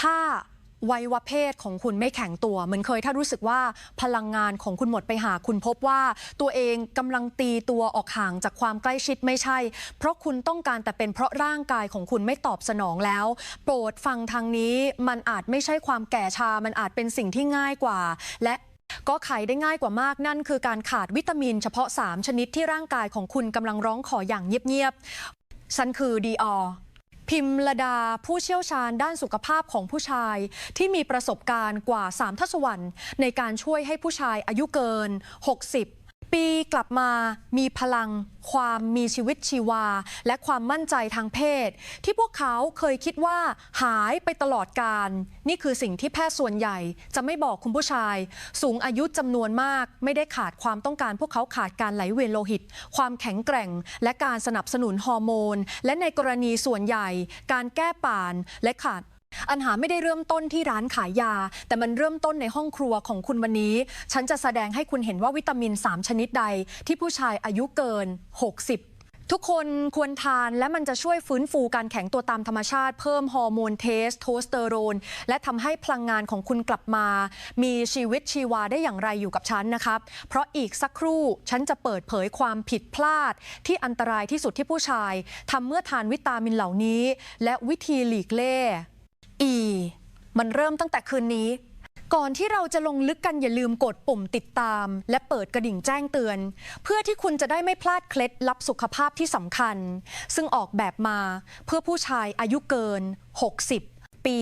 ถ้าวัยวะเพศของคุณไม่แข็งตัวเหมือนเคย ถ้ารู้สึกว่าพลังงานของคุณหมดไปหาคุณพบว่า ตัวเองกำลังตีตัวออกห่างจากความใกล้ชิดไม่ใช่ เพราะคุณต้องการแต่เป็นเพราะร่างกายของคุณไม่ตอบสนองแล้ว โปรดฟังทางนี้มันอาจไม่ใช่ความแก่ชา มันอาจเป็นสิ่งที่ง่ายกว่า และก็ไขได้ง่ายกว่ามากนั่นคือการขาดวิตามิน เฉพาะ 3 ชนิดที่ร่างกายของคุณกำลังร้องขออย่างเงียบๆฉันคือดีอ พิมลดาผู้เชี่ยวชาญด้านสุขภาพของผู้ชาย ที่มีประสบการณ์กว่า 3 ทศวรรษในการช่วยให้ผู้ชายอายุเกิน 60 ปีกลับมามีพลัง ความมีชีวิตชีวา และความมั่นใจทางเพศ ที่พวกเขาเคยคิดว่าหายไปตลอดการ นี่คือสิ่งที่แพทย์ส่วนใหญ่ จะไม่บอกคุณผู้ชาย สูงอายุจำนวนมาก ไม่ได้ขาดความต้องการ พวกเขาขาดการไหลเวียนโลหิต ความแข็งแกร่ง และการสนับสนุนฮอร์โมน และในกรณีส่วนใหญ่ การแก้ป่านและขาด อันหาไม่ได้เริ่มต้นที่ร้านขายยา แต่มันเริ่มต้นในห้องครัวของคุณวันนี้ ฉันจะแสดงให้คุณเห็นว่าวิตามิน 3 ชนิดใด ที่ผู้ชายอายุเกิน 60ทุกคนควรทานและมันจะช่วยฟื้นฟูการแข็งตัวตามธรรมชาติ เพิ่มฮอร์โมนเทสโทสเตอโรน และทำให้พลังงานของคุณกลับมา มีชีวิตชีวาได้อย่างไรอยู่กับฉันนะครับ เพราะอีกสักครู่ฉันจะเปิดเผยความผิดพลาด ที่อันตรายที่สุดที่ผู้ชายทำเมื่อทานวิตามินเหล่านี้ และวิธีหลีกเล่ อีมันเริ่มตั้งแต่คืนนี้ ก่อนที่เราจะลงลึกกันอย่าลืมกดปุ่มติดตาม และเปิดกระดิ่งแจ้งเตือน เพื่อที่คุณจะได้ไม่พลาดเคล็ดลับสุขภาพที่สำคัญ ซึ่งออกแบบมาเพื่อผู้ชายอายุเกิน 60 ปี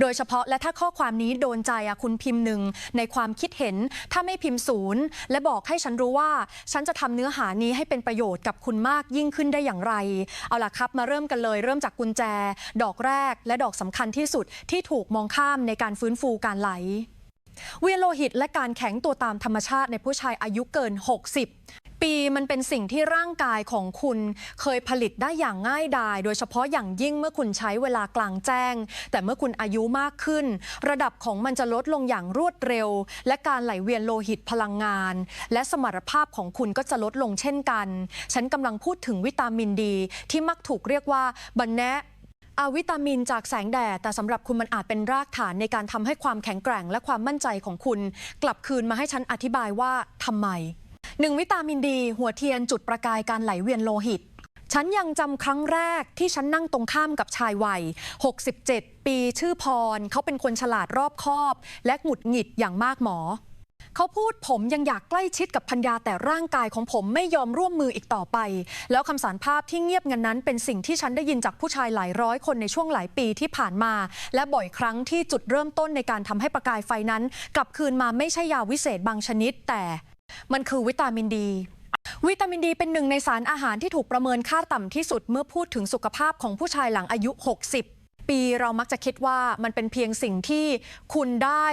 โดยเฉพาะและถ้าข้อความนี้โดนใจคุณพิมพ์หนึ่งในความคิดเห็น ถ้าไม่พิมพ์ศูนย์ และบอกให้ฉันรู้ว่า ฉันจะทำเนื้อหานี้ให้เป็นประโยชน์กับคุณมากยิ่งขึ้นได้อย่างไร เอาล่ะครับมาเริ่มกันเลย เริ่มจากกุญแจ ดอกแรกและดอกสำคัญที่สุดที่ถูกมองข้ามในการฟื้นฟูการไหลเวียนโลหิตและการแข็งตัวตามธรรมชาติในผู้ชายอายุเกิน 60 ปีมันเป็นสิ่งที่ร่างกายของคุณเคยผลิตได้อย่างง่ายดาย โดยเฉพาะอย่างยิ่งเมื่อคุณใช้เวลากลางแจ้ง แต่เมื่อคุณอายุมากขึ้น ระดับของมันจะลดลงอย่างรวดเร็ว และการไหลเวียนโลหิตพลังงาน และสมรรถภาพของคุณก็จะลดลงเช่นกัน ฉันกำลังพูดถึงวิตามินดี ที่มักถูกเรียกว่าบันแนะอาวิตามินจากแสงแดด แต่สำหรับคุณมันอาจเป็นรากฐานในการทำให้ความแข็งแกร่ง และความมั่นใจของคุณ กลับคืนมาให้ฉันอธิบายว่าทำไม หนึ่งวิตามินดี หัวเทียนจุดประกายการไหลเวียนโลหิต ฉันยังจำครั้งแรกที่ฉันนั่งตรงข้ามกับชายวัย 67 ปีชื่อพร เขาเป็นคนฉลาดรอบคอบ และหงุดหงิดอย่างมากหมอ เขาพูดผมยังอยากใกล้ชิดกับพัญญาแต่ร่างกายของผมไม่ยอมร่วมมืออีกต่อไป แล้วคำสารภาพที่เงียบงันนั้น เป็นสิ่งที่ฉันได้ยินจากผู้ชายหลายร้อยคนในช่วงหลายปีที่ผ่านมา และบ่อยครั้งที่จุดเริ่มต้นในการทำให้ประกายไฟนั้น กลับคืนมาไม่ใช่ยาวิเศษบางชนิดแต่ มันคือวิตามินดี วิตามินดีเป็นหนึ่งในสารอาหารที่ถูกประเมินค่าต่ำที่สุดเมื่อพูดถึงสุขภาพของผู้ชายหลังอายุ 60 ปีเรามักจะคิดว่ามันเป็นเพียงสิ่งที่คุณได้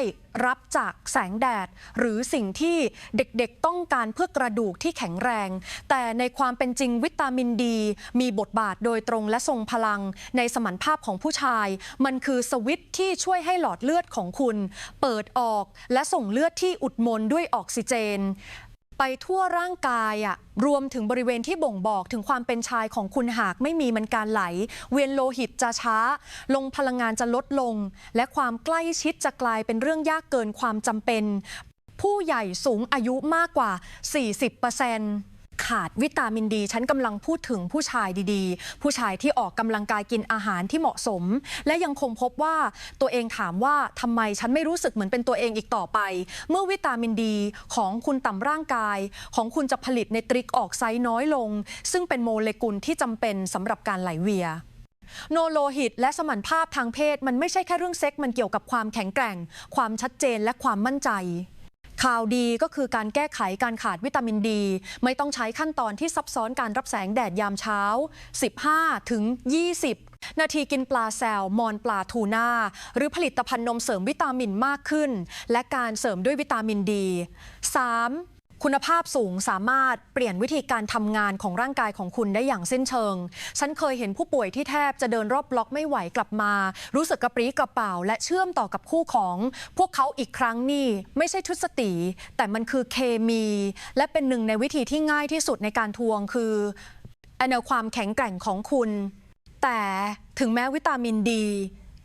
รับจากแสงแดด หรือสิ่งที่เด็กๆต้องการเพื่อกระดูกที่แข็งแรง แต่ในความเป็นจริงวิตามินดี มีบทบาทโดยตรงและทรงพลัง ในสมรรถภาพของผู้ชาย มันคือสวิตที่ช่วยให้หลอดเลือดของคุณ เปิดออกและส่งเลือดที่อุดมนด้วยออกซิเจน ไปทั่วร่างกายอะรวมถึงบริเวณที่บ่งบอกถึงความเป็นชายของคุณหากไม่มีมันการไหล เวียนโลหิตจะช้า ลงพลังงานจะลดลง และความใกล้ชิดจะกลายเป็นเรื่องยากเกินความจำเป็น ผู้ใหญ่สูงอายุมากกว่า 40% ขาดวิตามินดี ฉันกำลังพูดถึงผู้ชายดีๆ ผู้ชายที่ออกกำลังกายกินอาหารที่เหมาะสม และยังคงพบว่าตัวเองถามว่าทำไมฉันไม่รู้สึกเหมือนเป็นตัวเองอีกต่อไป เมื่อวิตามินดีของคุณต่ำร่างกาย ของคุณจะผลิตในตริกออกไซด์น้อยลง ซึ่งเป็นโมเลกุลที่จำเป็นสำหรับการไหลเวียโนโลหิตและสมรรถภาพทางเพศมันไม่ใช่แค่เรื่องเซ็ก มันเกี่ยวกับความแข็งแกร่ง ความชัดเจนและความมั่นใจ ข่าวดีก็คือการแก้ไขการขาดวิตามินดี ไม่ต้องใช้ขั้นตอนที่ซับซ้อนการรับแสงแดดยามเช้า 15 ถึง 20นาทีกินปลาแซลมอนปลาทูน่า หรือผลิตภัณฑ์นมเสริมวิตามินมากขึ้น และการเสริมด้วยวิตามินดี 3. คุณภาพสูงสามารถเปลี่ยนวิธีการทำงานของร่างกายของคุณได้อย่างสิ้นเชิง ฉันเคยเห็นผู้ป่วยที่แทบจะเดินรอบบล็อกไม่ไหวกลับมา รู้สึกกระปรี้กระเป๋า และเชื่อมต่อกับคู่ของ พวกเขาอีกครั้งนี่ไม่ใช่ทุสติแต่มันคือเคมี และเป็นหนึ่งในวิธีที่ง่ายที่สุดในการทวงคือแนวความแข็งแกร่งของคุณ แต่ถึงแม้วิตามินดี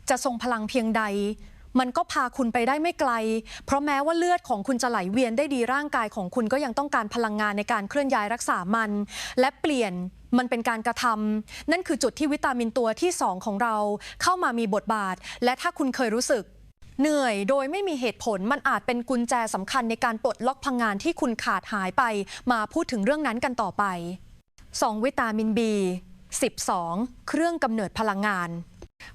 จะทรงพลังเพียงใด มันก็พาคุณไปได้ไม่ไกล เพราะแม้ว่าเลือดของคุณจะไหลเวียนได้ดีร่างกายของคุณก็ยังต้องการพลังงานในการเคลื่อนย้ายรักษามัน และเปลี่ยนมันเป็นการกระทำนั่นคือจุดที่วิตามินตัวที่ 2 ของเราเข้ามามีบทบาท และถ้าคุณเคยรู้สึกเหนื่อยโดยไม่มีเหตุผลมันอาจเป็นกุญแจสำคัญในการปลดล็อกพลังงานที่คุณขาดหายไป มาพูดถึงเรื่องนั้นกันต่อไป 2 วิตามิน B 12 เครื่องกำเนิดพลังงาน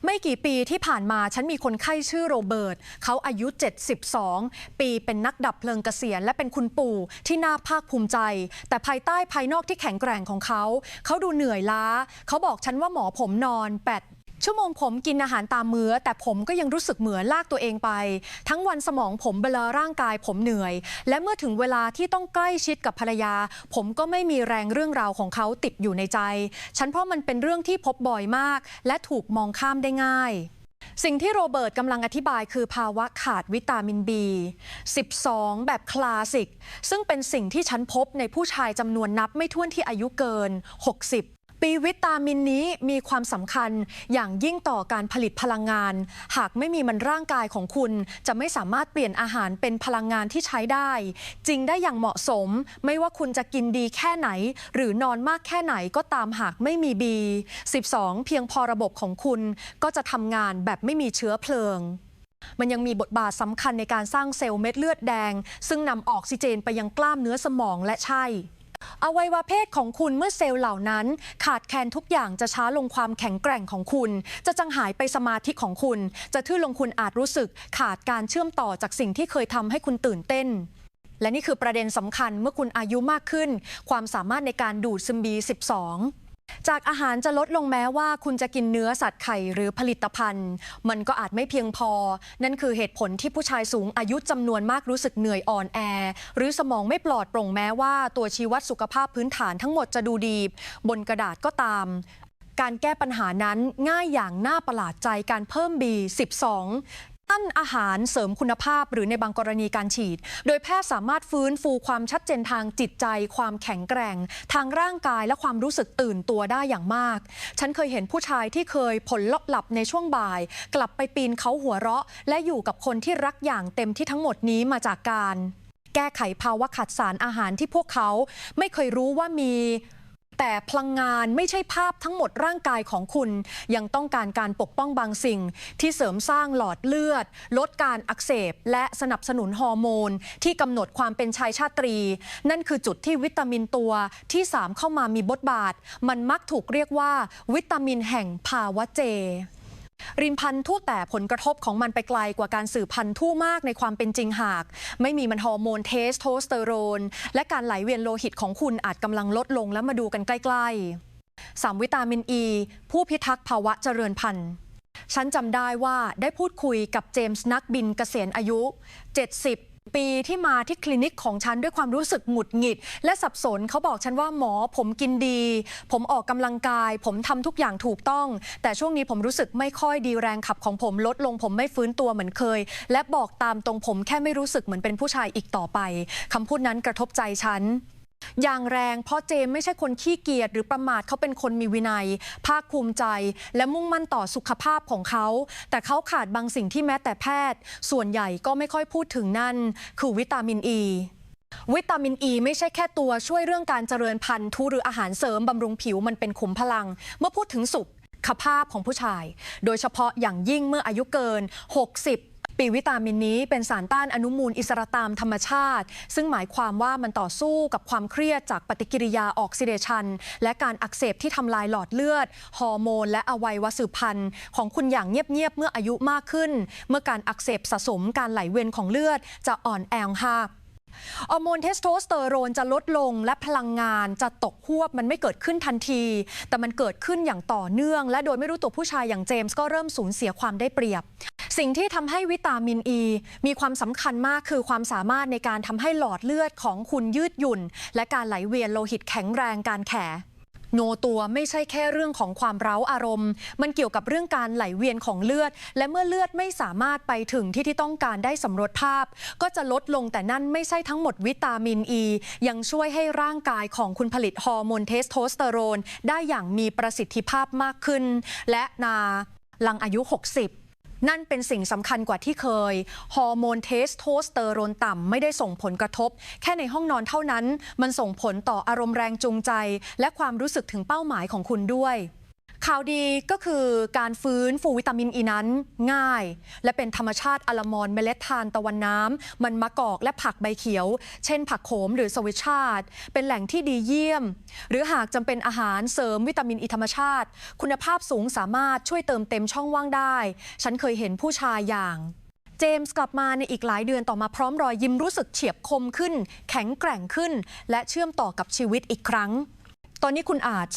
ไม่กี่ปีที่ผ่านมาฉันมีคนไข้ชื่อโรเบิร์ตเขาอายุ 72 ปีเป็นนักดับเพลิงเกษียณและเป็นคุณปู่ที่น่าภาคภูมิใจ แต่ภายใต้ภายนอกที่แข็งแกร่งของเขา เขาดูเหนื่อยล้า เขาบอกฉันว่าหมอผมนอน8 ชั่วโมงผมกินอาหารตามมื้อ แต่ผมก็ยังรู้สึกเหมือนลากตัวเองไป ทั้งวันสมองผมเบลอร่างกายผมเหนื่อย และเมื่อถึงเวลาที่ต้องใกล้ชิดกับภรรยา ผมก็ไม่มีแรงเรื่องราวของเขาติดอยู่ในใจ ฉันเพราะมันเป็นเรื่องที่พบบ่อยมาก และถูกมองข้ามได้ง่ายสิ่งที่โรเบิร์ตกำลังอธิบายคือภาวะขาดวิตามิน B 12 แบบคลาสสิก ซึ่งเป็นสิ่งที่ฉันพบในผู้ชายจำนวนนับไม่ถ้วนที่อายุเกิน 60 ปีวิตามินนี้มีความสำคัญอย่างยิ่งต่อการผลิตพลังงาน หากไม่มีมันร่างกายของคุณ จะไม่สามารถเปลี่ยนอาหารเป็นพลังงานที่ใช้ได้ จริงได้อย่างเหมาะสม ไม่ว่าคุณจะกินดีแค่ไหน หรือนอนมากแค่ไหนก็ตามหากไม่มี B 12 เพียงพอระบบของคุณ ก็จะทำงานแบบไม่มีเชื้อเพลิงมันยังมีบทบาทสำคัญในการสร้างเซลล์เม็ดเลือดแดง ซึ่งนำออกซิเจนไปยังกล้ามเนื้อสมองและใช่ อวัยวะเพศของคุณเมื่อเซลล์เหล่านั้น ขาดแคลนทุกอย่างจะช้าลงความแข็งแกร่งของคุณ จะจังหายไปสมาธิของคุณ จะทื่อลงคุณอาจรู้สึก ขาดการเชื่อมต่อจากสิ่งที่เคยทำให้คุณตื่นเต้นและนี่คือประเด็นสำคัญเมื่อคุณอายุมากขึ้น ความสามารถในการดูดซึมบี 12 จากอาหารจะลดลงแม้ว่าคุณจะกินเนื้อสัตว์ไข่หรือผลิตภัณฑ์ มันก็อาจไม่เพียงพอ นั่นคือเหตุผลที่ผู้ชายสูงอายุจำนวนมากรู้สึกเหนื่อยอ่อนแอ หรือสมองไม่ปลอดโปร่งแม้ว่าตัวชี้วัดสุขภาพพื้นฐานทั้งหมดจะดูดี บนกระดาษก็ตาม การแก้ปัญหานั้นง่ายอย่างน่าประหลาดใจการเพิ่ม B12 อั้นอาหารเสริมคุณภาพหรือในบางกรณีการฉีด โดยแพทย์สามารถฟื้นฟูความชัดเจนทางจิตใจ ความแข็งแกร่ง ทางร่างกายและความรู้สึกตื่นตัวได้อย่างมาก ฉันเคยเห็นผู้ชายที่เคยผลลัพธ์หลับในช่วงบ่าย กลับไปปีนเขาหัวเราะ และอยู่กับคนที่รักอย่างเต็มที่ทั้งหมดนี้มาจากการ แก้ไขภาวะขาดสารอาหารที่พวกเขาไม่เคยรู้ว่ามี แต่พลังงานไม่ใช่ภาพทั้งหมดร่างกายของคุณ ยังต้องการการปกป้องบางสิ่ง ที่เสริมสร้างหลอดเลือด ลดการอักเสบ และสนับสนุนฮอร์โมน ที่กำหนดความเป็นชายชาตรี นั่นคือจุดที่วิตามินตัวที่ 3 เข้ามามีบทบาท มันมักถูกเรียกว่า วิตามินแห่งภาวะเจ ริมพันธุ์ทู่แต่ผลกระทบของมันไปไกลกว่าการสืบพันธุ์ทู่มากในความเป็นจริงหาก ไม่มีมันฮอร์โมนเทสโทสเตอโรน และการไหลเวียนโลหิตของคุณอาจกำลังลดลงแล้วมาดูกันใกล้ๆ 3 วิตามินอ e, ีผู้พิทักษ์ภาวะเจริญพันธุ์ฉันจำได้ว่าได้พูดคุยกับเจมส์นักบินเกษียณอายุ 70 ปีที่มาที่คลินิกของฉันด้วยความรู้สึกหงุดหงิด และสับสนเขาบอกฉันว่าหมอผมกินดี ผมออกกำลังกาย ผมทำทุกอย่างถูกต้อง แต่ช่วงนี้ผมรู้สึกไม่ค่อยดีแรงขับของผมลดลงผมไม่ฟื้นตัวเหมือนเคย และบอกตามตรงผมแค่ไม่รู้สึกเหมือนเป็นผู้ชายอีกต่อไปคำพูดนั้นกระทบใจฉัน อย่างแรงเพราะเจมไม่ใช่คนขี้เกียจหรือประมาทเขาเป็นคนมีวินัย ภาคภูมิใจ และมุ่งมั่นต่อสุขภาพของเขา แต่เขาขาดบางสิ่งที่แม้แต่แพทย์ ส่วนใหญ่ก็ไม่ค่อยพูดถึงนั่น คือวิตามินอ e. ีวิตามินอ e ีไม่ใช่แค่ตัวช่วยเรื่องการเจริญพันธุ์ทุหรืออาหารเสริมบำรุงผิวมันเป็นขุมพลัง เมื่อพูดถึงสุขภาพของผู้ชาย โดยเฉพาะอย่างยิ่งเมื่ออายุเกิน 60 ปีวิตามินนี้เป็นสารต้านอนุมูลอิสระตามธรรมชาติ ซึ่งหมายความว่ามันต่อสู้กับความเครียดจากปฏิกิริยาออกซิเดชัน และการอักเสบที่ทำลายหลอดเลือด ฮอร์โมน และอวัยวะสืบพันธุ์ของคุณอย่างเงียบๆเมื่ออายุมากขึ้น เมื่อการอักเสบสะสมการไหลเวียนของเลือดจะอ่อนแอลงหา ฮอร์โมนเทสโทสเตอโรนจะลดลงและพลังงานจะตกหวบมันไม่เกิดขึ้นทันที แต่มันเกิดขึ้นอย่างต่อเนื่อง และโดยไม่รู้ตัวผู้ชายอย่างเจมส์ก็เริ่มสูญเสียความได้เปรียบ สิ่งที่ทำให้วิตามินอ e ีมีความสำคัญมากคือความสามารถในการทำให้หลอดเลือดของคุณยืดหยุ่น และการไหลเวียนโลหิตแข็งแรงการแข โนตัวไม่ใช่แค่เรื่องของความเร้าอารมณ์ มันเกี่ยวกับเรื่องการไหลเวียนของเลือด และเมื่อเลือดไม่สามารถไปถึงที่ที่ต้องการได้สำรวจภาพ ก็จะลดลงแต่นั่นไม่ใช่ทั้งหมดวิตามินอ e, ียังช่วยให้ร่างกายของคุณผลิตฮอร์โมนเทสโทสเตอโรนได้อย่างมีประสิทธิภาพมากขึ้น และนาลังอายุ 60 นั่นเป็นสิ่งสำคัญกว่าที่เคย ฮอร์โมนเทสโทสเตอโรนต่ำไม่ได้ส่งผลกระทบ แค่ในห้องนอนเท่านั้น มันส่งผลต่ออารมณ์แรงจูงใจ และความรู้สึกถึงเป้าหมายของคุณด้วย ข่าวดีก็คือการฟื้นฟูวิตามินอีนั้นง่าย และเป็นธรรมชาติอลมอนเมล็ดทานตะวันน้ำ มันมะกอกและผักใบเขียว เช่นผักโขมหรือสวิชชาติ เป็นแหล่งที่ดีเยี่ยม หรือหากจำเป็นอาหารเสริมวิตามินอีธรรมชาติ คุณภาพสูงสามารถช่วยเติมเต็มช่องว่างได้ ฉันเคยเห็นผู้ชายอย่างเจมส์กลับมาในอีกหลายเดือนต่อมาพร้อมรอยยิ้มรู้สึกเฉียบคมขึ้น แข็งแกร่งขึ้น และเชื่อมต่อกับชีวิตอีกครั้ง ตอนนี้คุณอาจ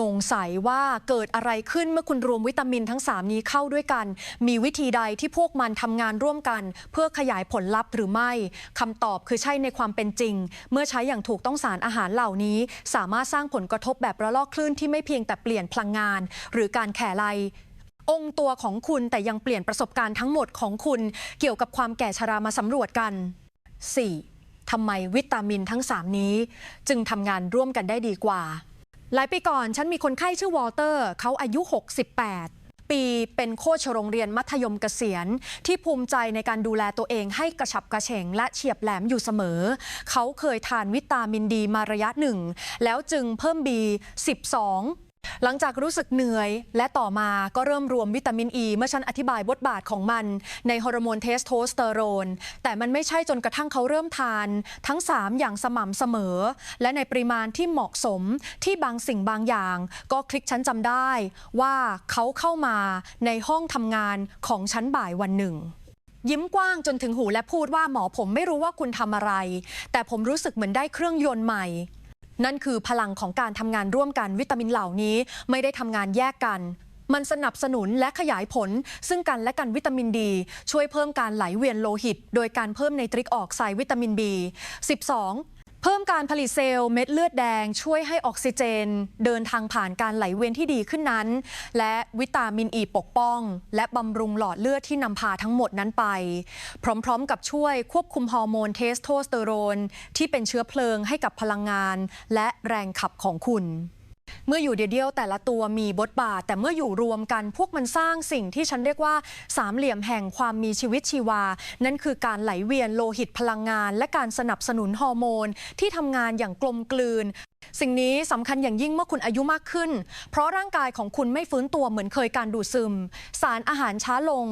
งงใสว่าเกิดอะไรขึ้นเมื่อคุณรวมวิตามินทั้ง 3 นี้เข้าด้วยกัน มีวิธีใดที่พวกมันทำงานร่วมกัน เพื่อขยายผลลัพธ์หรือไม่คำตอบคือใช่ในความเป็นจริง เมื่อใช้อย่างถูกต้องสารอาหารเหล่านี้ สามารถสร้างผลกระทบแบบระลอกคลื่นที่ไม่เพียงแต่เปลี่ยนพลังงาน หรือการแข่ไลองค์ตัวของคุณแต่ยังเปลี่ยนประสบการณ์ทั้งหมดของคุณ เกี่ยวกับความแก่ชรามาสำรวจกัน 4. ทำไมวิตามินทั้ง 3 นี้ จึงทำงานร่วมกันได้ดีกว่า หลายปีก่อนฉันมีคนไข้ชื่อวอลเตอร์ เขาอายุ 68 ปีเป็นโค้ชโรงเรียนมัธยมเกษียณ ที่ภูมิใจในการดูแลตัวเองให้กระฉับกระเฉงและเฉียบแหลมอยู่เสมอ เขาเคยทานวิตามินดีมาระยะหนึ่ง แล้วจึงเพิ่มบี12 หลังจากรู้สึกเหนื่อย และต่อมาก็เริ่มรวมวิตามินอ e ีเมื่อฉันอธิบายบทบาทของมัน ในฮอร์โมนเทสโทสเตอโรน แต่มันไม่ใช่จนกระทั่งเขาเริ่มทาน ทั้ง 3 อย่างสม่ำเสมอ และในปริมาณที่เหมาะสมที่บางสิ่งบางอย่าง ก็คลิกฉันจำได้ว่าเขาเข้ามาในห้องทำงานของฉันบ่ายวันหนึ่งยิ้มกว้างจนถึงหูและพูดว่าหมอผมไม่รู้ว่าคุณทำอะไร แต่ผมรู้สึกเหมือนได้เครื่องยนต์ใหม่ นั่นคือพลังของการทำงานร่วมกันวิตามินเหล่านี้ไม่ได้ทำงานแยกกัน มันสนับสนุนและขยายผล ซึ่งกันและกันวิตามินดี ช่วยเพิ่มการไหลเวียนโลหิต โดยการเพิ่มในตริกออกไซด์วิตามิน B 12 เพิ่มการผลิตเซลล์เม็ดเลือดแดง ช่วยให้ออกซิเจน เดินทางผ่านการไหลเวียนที่ดีขึ้นนั้น และวิตามินอ e ีปกป้อง และบำรุงหลอดเลือดที่นำพาทั้งหมดนั้นไป พร้อมๆ กับช่วยควบคุมฮอร์โมนเทสโทสเตอโรน ที่เป็นเชื้อเพลิงให้กับพลังงาน และแรงขับของคุณ เมื่ออยู่เดียวๆแต่ละตัวมีบทบาท แต่เมื่ออยู่รวมกันพวกมันสร้างสิ่งที่ฉันเรียกว่าสามเหลี่ยมแห่งความมีชีวิตชีวา นั่นคือการไหลเวียนโลหิตพลังงาน และการสนับสนุนฮอร์โมน ที่ทำงานอย่างกลมกลืนสิ่งนี้สำคัญอย่างยิ่งเมื่อคุณอายุมากขึ้น เพราะร่างกายของคุณไม่ฟื้นตัวเหมือนเคยการดูดซึม สารอาหารช้าลง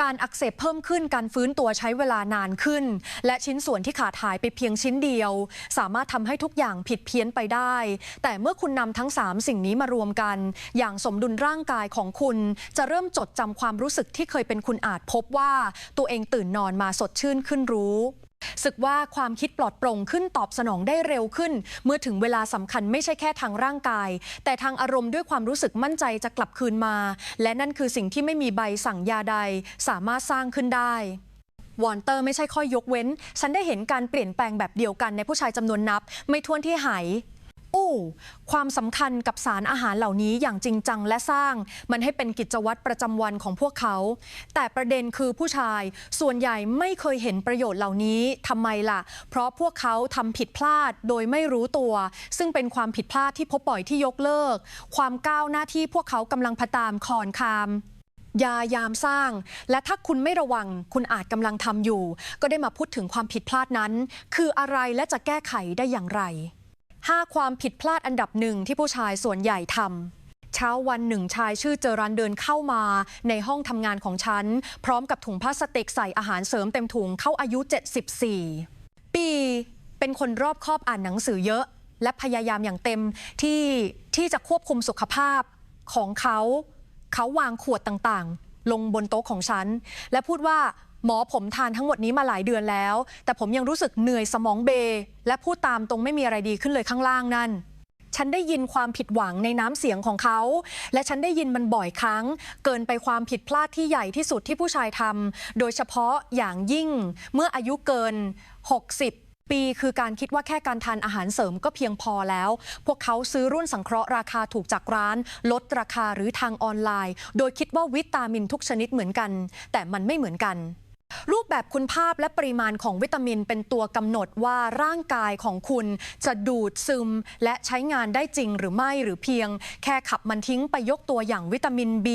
การอักเสบเพิ่มขึ้นการฟื้นตัวใช้เวลานานขึ้น และชิ้นส่วนที่ขาดหายไปเพียงชิ้นเดียว สามารถทำให้ทุกอย่างผิดเพี้ยนไปได้ แต่เมื่อคุณนำทั้ง 3 สิ่งนี้มารวมกัน อย่างสมดุลร่างกายของคุณ จะเริ่มจดจำความรู้สึกที่เคยเป็นคุณอาจพบว่า ตัวเองตื่นนอนมาสดชื่นขึ้นรู้ สึกว่าความคิดปลอดโปร่งขึ้นตอบสนองได้เร็วขึ้น เมื่อถึงเวลาสำคัญไม่ใช่แค่ทางร่างกาย แต่ทางอารมณ์ด้วยความรู้สึกมั่นใจจะกลับคืนมา และนั่นคือสิ่งที่ไม่มีใบสั่งยาใด สามารถสร้างขึ้นได้วอนเตอร์ไม่ใช่ข้อยกเว้น ฉันได้เห็นการเปลี่ยนแปลงแบบเดียวกันในผู้ชายจำนวนนับ ไม่ท้วนที่หาย อู้ความสำคัญกับสารอาหารเหล่านี้อย่างจริงจังและสร้าง มันให้เป็นกิจวัตรประจำวันของพวกเขา แต่ประเด็นคือผู้ชายส่วนใหญ่ไม่เคยเห็นประโยชน์เหล่านี้ทำไมล่ะ เพราะพวกเขาทำผิดพลาดโดยไม่รู้ตัว ซึ่งเป็นความผิดพลาดที่พบบ่อยที่ยกเลิก ความก้าวหน้าที่พวกเขากำลังพตามคอนคามยายามสร้าง และถ้าคุณไม่ระวัง คุณอาจกำลังทำอยู่ ก็ได้มาพูดถึงความผิดพลาดนั้น คืออะไรและจะแก้ไขได้อย่างไร 5 ความผิดพลาดอันดับหนึ่งที่ผู้ชายส่วนใหญ่ทำ เช้าวันหนึ่งชายชื่อเจอรันเดินเข้ามาในห้องทำงานของฉัน พร้อมกับถุงพลาสติกใส่อาหารเสริมเต็มถุงเขาอายุ 74 ปี เป็นคนรอบคอบอ่านหนังสือเยอะ และพยายามอย่างเต็มที่ที่จะควบคุมสุขภาพของเขา เขาวางขวดต่างๆ ลงบนโต๊ะของฉัน และพูดว่า หมอผมทานทั้งหมดนี้มาหลายเดือนแล้ว แต่ผมยังรู้สึกเหนื่อยสมองเบ และพูดตามตรงไม่มีอะไรดีขึ้นเลยข้างล่างนั่น ฉันได้ยินความผิดหวังในน้ำเสียงของเขา และฉันได้ยินมันบ่อยครั้ง เกินไปความผิดพลาดที่ใหญ่ที่สุดที่ผู้ชายทำโดยเฉพาะอย่างยิ่ง เมื่ออายุเกิน 60ปีคือการคิดว่าแค่การทานอาหารเสริมก็เพียงพอแล้ว พวกเขาซื้อรุ่นสังเคราะห์ราคาถูกจากร้าน ลดราคาหรือทางออนไลน์ โดยคิดว่าวิตามินทุกชนิดเหมือนกัน แต่มันไม่เหมือนกัน รูปแบบคุณภาพและปริมาณของวิตามินเป็นตัวกำหนดว่าร่างกายของคุณจะดูดซึม และใช้งานได้จริงหรือไม่หรือเพียง แค่ขับมันทิ้งไปยกตัวอย่างวิตามิน B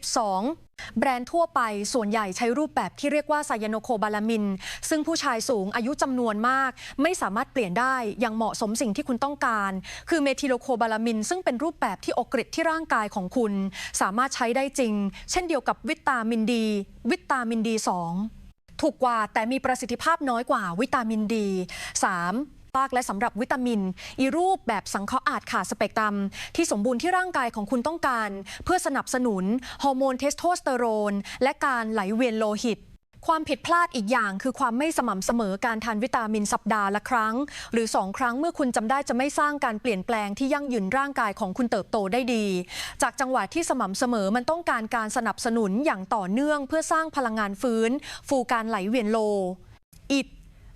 12 แบรนด์ทั่วไปส่วนใหญ่ใช้รูปแบบที่เรียกว่าไซยาโนโคบาลามิน ซึ่งผู้ชายสูงอายุจำนวนมาก ไม่สามารถเปลี่ยนได้อย่างเหมาะสมสิ่งที่คุณต้องการ คือเมทิโลโคบาลามิน ซึ่งเป็นรูปแบบที่อกฤษที่ร่างกายของคุณ สามารถใช้ได้จริง เช่นเดียวกับวิตามินดี วิตามินดี2ถูกกว่าแต่มีประสิทธิภาพน้อยกว่าวิตามินดี 3. ปากและสำหรับวิตามิน อีรูปแบบสังเคราะห์อาจขาดสเปกตรัม ที่สมบูรณ์ที่ร่างกายของคุณต้องการ เพื่อสนับสนุนฮอร์โมนเทสโทสเตอโรน และการไหลเวียนโลหิตความผิดพลาดอีกอย่างคือความไม่สม่ำเสมอการทานวิตามินสัปดาห์ละครั้ง หรือ 2 ครั้งเมื่อคุณจำได้จะไม่สร้างการเปลี่ยนแปลงที่ยั่งยืนร่างกายของคุณเติบโตได้ดี จากจังหวะที่สม่ำเสมอมันต้องการการสนับสนุนอย่างต่อเนื่อง เพื่อสร้างพลังงานฟื้น ฟูการไหลเวียนโลอิด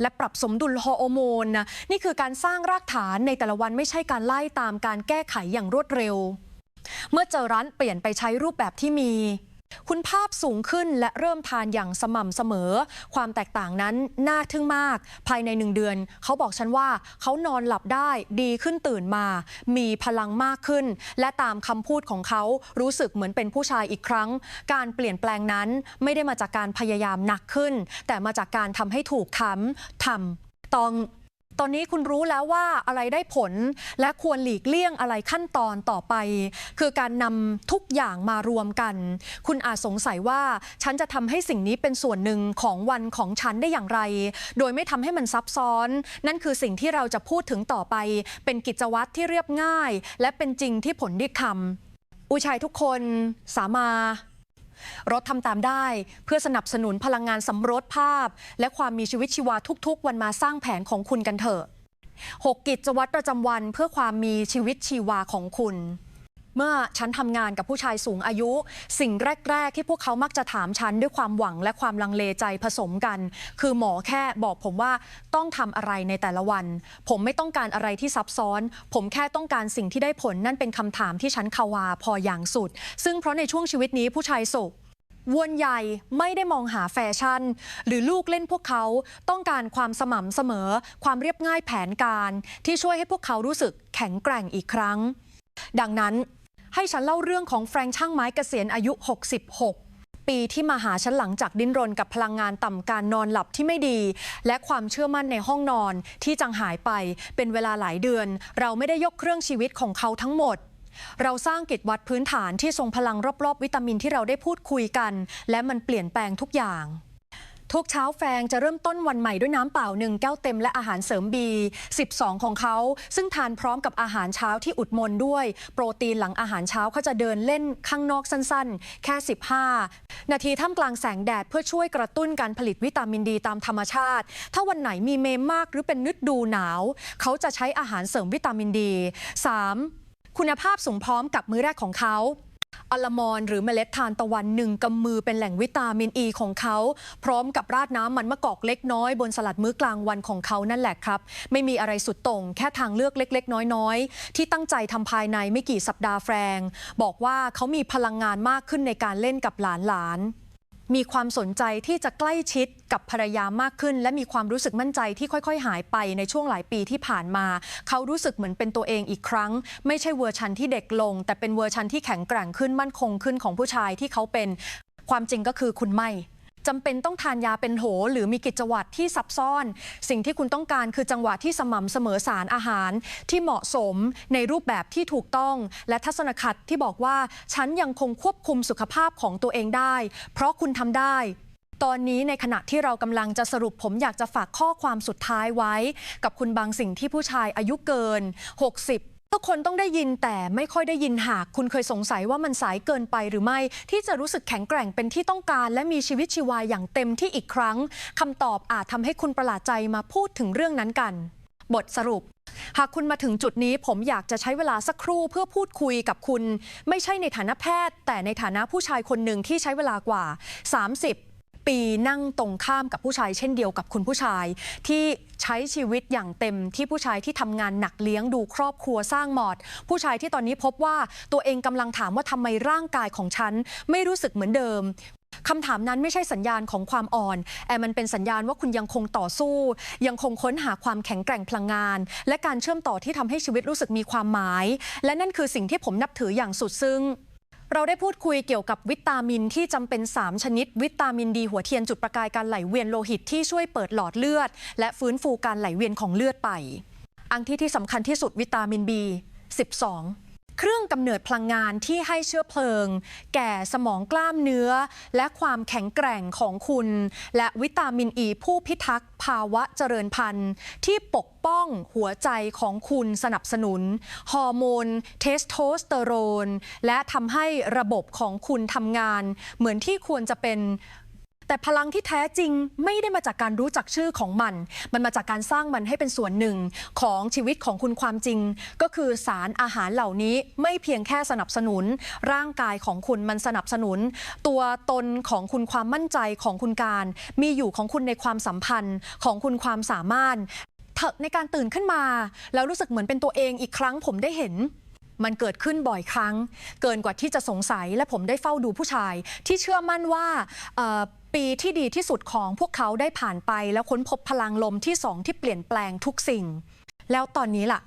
และปรับสมดุลฮอร์โมนนะนี่คือการสร้างรากฐานในแต่ละวันไม่ใช่การไล่ตามการแก้ไขอย่างรวดเร็ว เมื่อเจอร้านเปลี่ยนไปใช้รูปแบบที่มี คุณภาพสูงขึ้นและเริ่มทานอย่างสม่ำเสมอ ความแตกต่างนั้นน่าทึ่งมาก ภายในหนึ่งเดือน เขาบอกฉันว่าเขานอนหลับได้ดีขึ้นตื่นมา มีพลังมากขึ้น และตามคำพูดของเขารู้สึกเหมือนเป็นผู้ชายอีกครั้ง การเปลี่ยนแปลงนั้นไม่ได้มาจากการพยายามหนักขึ้น แต่มาจากการทำให้ถูกทำทำต้อง ตอนนี้คุณรู้แล้วว่าอะไรได้ผลและควรหลีกเลี่ยงอะไรขั้นตอนต่อไป คือการนำทุกอย่างมารวมกัน คุณอาจสงสัยว่าฉันจะทำให้สิ่งนี้เป็นส่วนหนึ่งของวันของฉันได้อย่างไร โดยไม่ทำให้มันซับซ้อน นั่นคือสิ่งที่เราจะพูดถึงต่อไป เป็นกิจวัตรที่เรียบง่าย และเป็นจริงที่ผลดีคำอุชัยทุกคนสามา รถทำตามได้ เพื่อสนับสนุนพลังงานสำรสภาพ และความมีชีวิตชีวาทุก ๆ วันมาสร้างแผนของคุณกันเถอะ 6 กิจวัตรประจำวันเพื่อความมีชีวิตชีวาของคุณ เมื่อฉันทำงานกับผู้ชายสูงอายุ สิ่งแรก ๆ ที่พวกเขามักจะถามฉันด้วยความหวังและความลังเลใจผสมกัน คือหมอแค่บอกผมว่าต้องทำอะไรในแต่ละวัน ผมไม่ต้องการอะไรที่ซับซ้อน ผมแค่ต้องการสิ่งที่ได้ผลนั่นเป็นคำถามที่ฉันคาวาพออย่างสุด ซึ่งเพราะในช่วงชีวิตนี้ผู้ชายโศกวนใหญ่ไม่ได้มองหาแฟชั่น หรือลูกเล่นพวกเขาต้องการความสม่ำเสมอ ความเรียบง่ายแผนการ ที่ช่วยให้พวกเขารู้สึกแข็งแกร่งอีกครั้ง ดังนั้น ให้ฉันเล่าเรื่องของแฟรงค์ช่างไม้เกษียณอายุ 66ปีที่มาหาฉันหลังจากดิ้นรนกับพลังงานต่ำการนอนหลับที่ไม่ดี และความเชื่อมั่นในห้องนอนที่จังหายไปเป็นเวลาหลายเดือน เราไม่ได้ยกเครื่องชีวิตของเขาทั้งหมด เราสร้างกิจวัตรพื้นฐานที่ทรงพลังรอบๆ วิตามินที่เราได้พูดคุยกัน และมันเปลี่ยนแปลงทุกอย่าง ทุกเช้าแฟงจะเริ่มต้นวันใหม่ด้วยน้ำเปล่าหนึ่งแก้วเต็มและอาหารเสริมบี12 ของเขา ซึ่งทานพร้อมกับอาหารเช้าที่อุดมนด้วย โปรตีนหลังอาหารเช้าเขาจะเดินเล่นข้างนอกสั้นๆ แค่ 15 นาทีท่ามกลางแสงแดดเพื่อช่วยกระตุ้นการผลิตวิตามินดีตามธรรมชาติ ถ้าวันไหนมีเมมมากหรือเป็นฤดูหนาว เขาจะใช้อาหารเสริมวิตามินดี 3. คุณภาพสูงพร้อมกับมื้อแรกของเขา อลมอนหรือเมล็ดทานตะวันหนึ่งกำมือเป็นแหล่งวิตามินอ e ีของเขา พร้อมกับราดน้ำมันมะกอกเล็กน้อยบนสลัดมื้อกลางวันของเขานั่นแหละครับ ไม่มีอะไรสุดโต่งแค่ทางเลือกเล็ก ๆ น้อยๆ ที่ตั้งใจทำภายในไม่กี่สัปดาห์แฟรง บอกว่าเขามีพลังงานมากขึ้นในการเล่นกับหลานๆ มีความสนใจที่จะใกล้ชิดกับภรรยามากขึ้น และมีความรู้สึกมั่นใจที่ค่อย ๆ หายไปในช่วงหลายปีที่ผ่านมา เขารู้สึกเหมือนเป็นตัวเองอีกครั้ง ไม่ใช่เวอร์ชันที่เด็กลง แต่เป็นเวอร์ชันที่แข็งแกร่งขึ้นมั่นคงขึ้นของผู้ชายที่เขาเป็นความจริงก็คือคุณไม่ จำเป็นต้องทานยาเป็นโห หรือมีกิจวัตรที่ซับซ้อน สิ่งที่คุณต้องการคือจังหวะที่สม่ำเสมอสารอาหาร ที่เหมาะสมในรูปแบบที่ถูกต้อง และทัศนคติที่บอกว่า ฉันยังคงควบคุมสุขภาพของตัวเองได้ เพราะคุณทำได้ตอนนี้ในขณะที่เรากำลังจะสรุปผมอยากจะฝากข้อความสุดท้ายไว้ กับคุณบางสิ่งที่ผู้ชายอายุเกิน 60 ทุกคนต้องได้ยินแต่ไม่ค่อยได้ยินหากคุณเคยสงสัยว่ามันสายเกินไปหรือไม่ ที่จะรู้สึกแข็งแกร่งเป็นที่ต้องการ และมีชีวิตชีวาอย่างเต็มที่อีกครั้งคำตอบอาจทำให้คุณประหลาดใจมาพูดถึงเรื่องนั้นกัน บทสรุปหากคุณมาถึงจุดนี้ผมอยากจะใช้เวลาสักครู่เพื่อพูดคุยกับคุณ ไม่ใช่ในฐานะแพทย์ แต่ในฐานะผู้ชายคนหนึ่งที่ใช้เวลากว่า 30 ปีนั่งตรงข้ามกับผู้ชายเช่นเดียวกับคุณผู้ชาย ที่ใช้ชีวิตอย่างเต็มที่ผู้ชายที่ทำงานหนักเลี้ยงดูครอบครัวสร้างหมอด ผู้ชายที่ตอนนี้พบว่าตัวเองกำลังถามว่าทำไมร่างกายของฉัน ไม่รู้สึกเหมือนเดิมคำถามนั้นไม่ใช่สัญญาณของความอ่อน แต่มันเป็นสัญญาณว่าคุณยังคงต่อสู้ ยังคงค้นหาความแข็งแกร่งพลังงาน และการเชื่อมต่อที่ทำให้ชีวิตรู้สึกมีความหมาย และนั่นคือสิ่งที่ผมนับถืออย่างสุดซึ้ง เราได้พูดคุยเกี่ยวกับวิตามินที่จำเป็น 3 ชนิด วิตามินดีหัวเทียนจุดประกายการไหลเวียนโลหิตที่ช่วยเปิดหลอดเลือด และฟื้นฟูการไหลเวียนของเลือดไป อันที่ที่สำคัญที่สุดวิตามิน B 12 เครื่องกำเนิดพลังงานที่ให้เชื้อเพลิง แก่สมองกล้ามเนื้อ และความแข็งแกร่งของคุณ และวิตามินอ e ีผู้พิทักษ์ภาวะเจริญพันธุ์ ที่ปกป้องหัวใจของคุณสนับสนุน ฮอร์โมน เทสโทสเตอโรน และทำให้ระบบของคุณทำงาน เหมือนที่ควรจะเป็น แต่พลังที่แท้จริงไม่ได้มาจากการรู้จักชื่อของมัน มันมาจากการสร้างมันให้เป็นส่วนหนึ่งของชีวิตของคุณความจริง ก็คือสารอาหารเหล่านี้ไม่เพียงแค่สนับสนุน ร่างกายของคุณมันสนับสนุน ตัวตนของคุณความมั่นใจของคุณการ มีอยู่ของคุณในความสัมพันธ์ของคุณความสามารถเถอะในการตื่นขึ้นมา แล้วรู้สึกเหมือนเป็นตัวเองอีกครั้งผมได้เห็นมันเกิดขึ้นบ่อยครั้ง เกินกว่าที่จะสงสัยและผมได้เฝ้าดูผู้ชาย ที่เชื่อมั่นว่า ปีที่ดีที่สุดของพวกเขาได้ผ่านไป แล้วค้นพบพลังลมที่สองที่เปลี่ยนแปลงทุกสิ่ง แล้วตอนนี้ล่ะ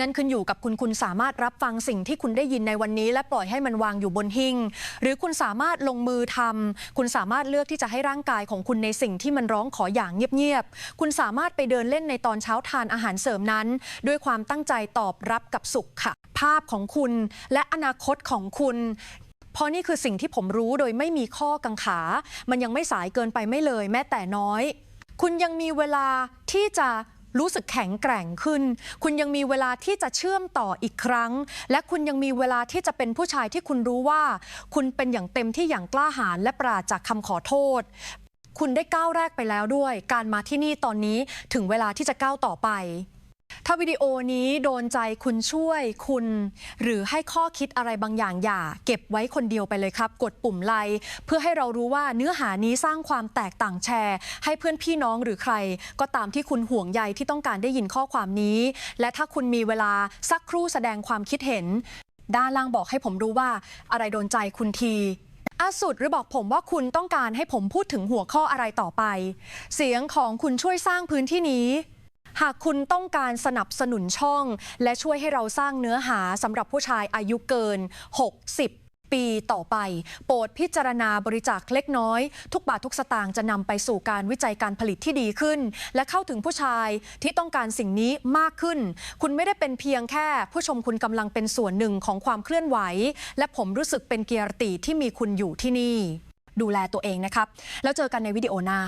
นั่นขึ้นอยู่กับคุณคุณสามารถรับฟังสิ่งที่คุณได้ยินในวันนี้ และปล่อยให้มันวางอยู่บนหิ้งหรือคุณสามารถลงมือทำคุณสามารถเลือกที่จะให้ร่างกายของคุณในสิ่งที่มันร้องขออย่างเงียบๆคุณสามารถไปเดินเล่นในตอนเช้าทานอาหารเสริมนั้น ด้วยความตั้งใจตอบรับกับสุขค่ะภาพของคุณและอนาคตของคุณ เพราะนี่คือสิ่งที่ผมรู้โดยไม่มีข้อกังขา มันยังไม่สายเกินไปไม่เลย แม้แต่น้อย คุณยังมีเวลาที่จะรู้สึกแข็งแกร่งขึ้น คุณยังมีเวลาที่จะเชื่อมต่ออีกครั้ง และคุณยังมีเวลาที่จะเป็นผู้ชายที่คุณรู้ว่า คุณเป็นอย่างเต็มที่อย่างกล้าหาญและปราจากคำขอโทษ คุณได้ก้าวแรกไปแล้วด้วย การมาที่นี่ตอนนี้ถึงเวลาที่จะก้าวต่อไป ถ้าวิดีโอนี้โดนใจคุณช่วยคุณ หรือให้ข้อคิดอะไรบางอย่างอย่า เก็บไว้คนเดียวไปเลยครับ กดปุ่มไลค์เพื่อให้เรารู้ว่าเนื้อหานี้สร้างความแตกต่างแชร์ ให้เพื่อนพี่น้องหรือใคร ก็ตามที่คุณห่วงใยที่ต้องการได้ยินข้อความนี้ และถ้าคุณมีเวลาสักครู่แสดงความคิดเห็น ด้านล่างบอกให้ผมรู้ว่าอะไรโดนใจคุณทีอาสุดหรือบอกผมว่าคุณต้องการให้ผมพูดถึงหัวข้ออะไรต่อไป เสียงของคุณช่วยสร้างพื้นที่นี้ หากคุณต้องการสนับสนุนช่อง และช่วยให้เราสร้างเนื้อหาสำหรับผู้ชายอายุเกิน 60ปีต่อไป โปรดพิจารณาบริจาคเล็กน้อย ทุกบาททุกสตางค์จะนำไปสู่การวิจัยการผลิตที่ดีขึ้น และเข้าถึงผู้ชายที่ต้องการสิ่งนี้มากขึ้น คุณไม่ได้เป็นเพียงแค่ ผู้ชมคุณกำลังเป็นส่วนหนึ่งของความเคลื่อนไหว และผมรู้สึกเป็นเกียรติที่มีคุณอยู่ที่นี่ ดูแลตัวเองนะครับ แล้วเจอกันในวิดีโอหน้า